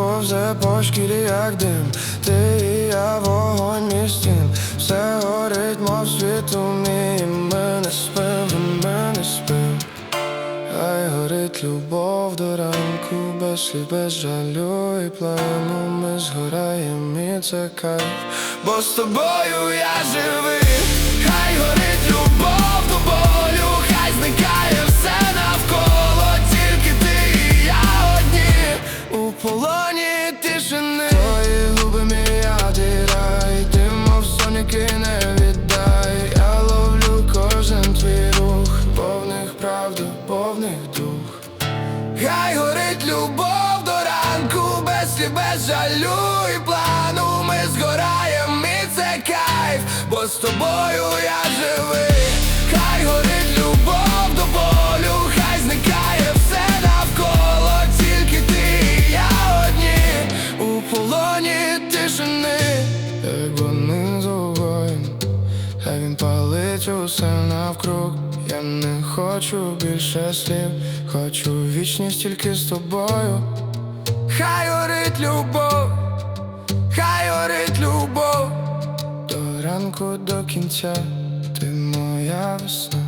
повзе по шкірі, як дим. Ти і я вогонь між стін. Все горить, мов світу мій. Ми не спим, ми не спим Хай горить любов до ранку, без слів, без жалю і плану Ми згораєм і це кайф. Бо з тобою я живий полоні тишини. Твої губи мій рай Ти мов соняки не віддай. Я ловлю кожен твій рух Повних правду, повних дух. Хай горить любов до ранку, без слів, без жалю і плану. Ми згораєм і це кайф, бо з тобою я живий палить усе навкруг. Я не хочу більше слів. Хочу вічність тільки з тобою. Хай горить любов, хай горить любов. До ранку до кінця. Ти моя весна